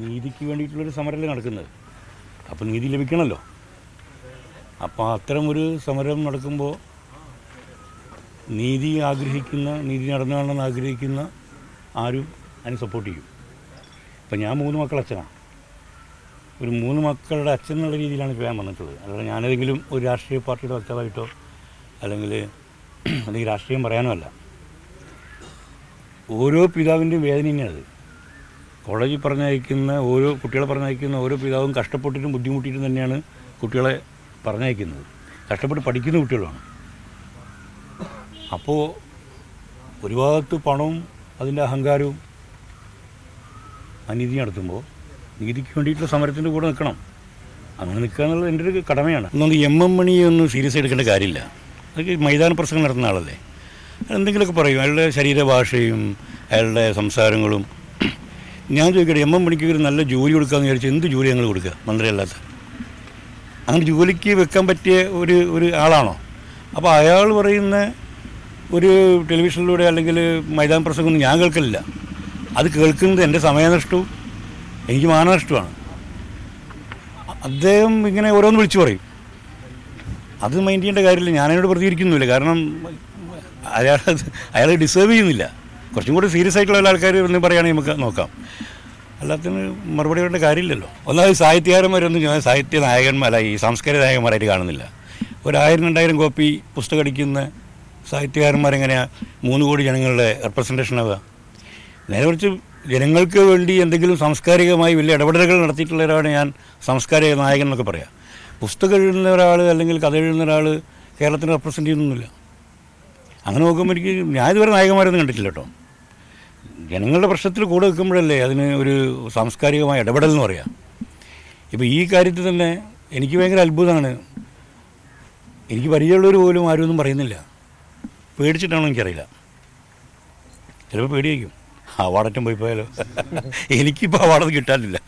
നീതിക്ക് വേണ്ടിയിട്ടുള്ളൊരു സമരമല്ലേ നടക്കുന്നത്. അപ്പോൾ നീതി ലഭിക്കണമല്ലോ അപ്പോൾ അത്തരം ഒരു സമരം നടക്കുമ്പോൾ നീതി ആഗ്രഹിക്കുന്ന നീതി നടന്നു കാണണമെന്ന് ആഗ്രഹിക്കുന്ന ആരും അതിന് സപ്പോർട്ട് ചെയ്യും. ഇപ്പം ഞാൻ മൂന്ന് മക്കൾ അച്ഛനാണ്. ഒരു മൂന്ന് മക്കളുടെ അച്ഛൻ എന്നുള്ള രീതിയിലാണ് ഇപ്പോൾ ഞാൻ വന്നിട്ടുള്ളത്. അല്ലാതെ ഞാനേതെങ്കിലും ഒരു രാഷ്ട്രീയ പാർട്ടിയുടെ വക്താവായിട്ടോ അല്ലെങ്കിൽ അല്ലെങ്കിൽ രാഷ്ട്രീയം പറയാനുമല്ല. ഓരോ പിതാവിന്റെയും വേദന തന്നെയാണ് കോളേജിൽ പറഞ്ഞയക്കുന്ന ഓരോ കുട്ടികളെ പറഞ്ഞയക്കുന്ന ഓരോ പിതാവും കഷ്ടപ്പെട്ടിട്ടും ബുദ്ധിമുട്ടിയിട്ടും തന്നെയാണ് കുട്ടികളെ പറഞ്ഞയക്കുന്നത്. കഷ്ടപ്പെട്ട് പഠിക്കുന്ന കുട്ടികളാണ്. അപ്പോൾ ഒരു ഭാഗത്ത് പണവും അതിന്റെ അഹങ്കാരവും അനീതി നടത്തുമ്പോൾ നീതിക്ക് വേണ്ടിയിട്ടുള്ള സമരത്തിന്റെ കൂടെ നിൽക്കണം. അങ്ങനെ നിൽക്കുക എന്നുള്ളത് എന്റെ ഒരു കടമയാണ്. ഒന്നും എം എം മണി ഒന്നും സീരിയസ് എടുക്കേണ്ട കാര്യമില്ല. അതൊക്കെ മൈതാന പ്രസംഗം നടത്തുന്ന ആളല്ലേ. എന്തെങ്കിലുമൊക്കെ പറയും. അയാളുടെ ശരീരഭാഷയും അയാളുടെ സംസാരങ്ങളും ഞാൻ ചോദിക്കട്ടെ എം എം മണിക്ക് ഒരു നല്ല ജോലി കൊടുക്കാമെന്ന് വിചാരിച്ചു എന്ത് ജോലി ഞങ്ങൾ കൊടുക്കുക മന്ത്രിയല്ലാത്ത. അങ്ങനെ ജോലിക്ക് വെക്കാൻ പറ്റിയ ഒരു ഒരു ആളാണോ? അപ്പോൾ അയാൾ പറയുന്ന ഒരു ടെലിവിഷനിലൂടെ അല്ലെങ്കിൽ മൈതാൻ പ്രസംഗമൊന്നും ഞാൻ കേൾക്കലില്ല. അത് കേൾക്കുന്നത് എന്റെ സമയനഷ്ടവും എനിക്ക് മാനനഷ്ടമാണ് അദ്ദേഹം ഇങ്ങനെ ഓരോന്ന് വിളിച്ചു പറയും. അത് മൈൻഡ് ചെയ്യേണ്ട കാര്യമില്ല. ഞാനതിനോട് പ്രതികരിക്കുന്നില്ല കാരണം അയാൾ അയാൾ ഡിസേർവ് ചെയ്യുന്നില്ല. കുറച്ചും കൂടി സീരിയസ് ആയിട്ടുള്ള ആൾക്കാർ എന്ന് പറയുകയാണെങ്കിൽ നമുക്ക് നോക്കാം. അല്ലാത്തതിന് മറുപടി പറയേണ്ട കാര്യമില്ലല്ലോ. ഒന്നാമത് സാഹിത്യകാരന്മാരൊന്നും ഞാൻ സാഹിത്യ നായകന്മാരല്ല ഈ സാംസ്കാരിക നായകന്മാരായിട്ട് കാണുന്നില്ല. ഒരായിരം രണ്ടായിരം കോപ്പി പുസ്തകം അടിക്കുന്ന സാഹിത്യകാരന്മാരെങ്ങനെയാണ് മൂന്ന് കോടി ജനങ്ങളുടെ റെപ്രസെന്റേഷൻ ആവുക? നേരെ കുറിച്ച് ജനങ്ങൾക്ക് വേണ്ടി എന്തെങ്കിലും സാംസ്കാരികമായി വലിയ ഇടപെടലുകൾ നടത്തിയിട്ടുള്ള ഒരാളാണ് ഞാൻ സാംസ്കാരിക നായകൻ എന്നൊക്കെ പറയാം. പുസ്തകം എഴുതുന്ന ഒരാൾ അല്ലെങ്കിൽ കഥ എഴുതുന്ന ഒരാൾ കേരളത്തിന് റെപ്രസെന്റ് ചെയ്യുന്നൊന്നുമില്ല. അങ്ങനെ നോക്കുമ്പോൾ എനിക്ക് ഞാൻ ഇതുവരെ നായകന്മാരൊന്നും കണ്ടിട്ടില്ല കേട്ടോ. ജനങ്ങളുടെ പ്രശ്നത്തിൽ കൂടെ നിൽക്കുമ്പോഴല്ലേ അതിന് ഒരു സാംസ്കാരികമായ ഇടപെടൽ എന്ന് പറയാം. ഇപ്പോൾ ഈ കാര്യത്തിൽ തന്നെ എനിക്ക് ഭയങ്കര അത്ഭുതമാണ്. എനിക്ക് പരിചയമുള്ളവർ പോലും ആരും ഒന്നും പറയുന്നില്ല. പേടിച്ചിട്ടാണോ എനിക്കറിയില്ല. ചിലപ്പോൾ പേടിയായിരിക്കും. അവാർഡറ്റം പോയി പോയാലോ? എനിക്കിപ്പോൾ അവാർഡൊന്നും കിട്ടാനില്ല.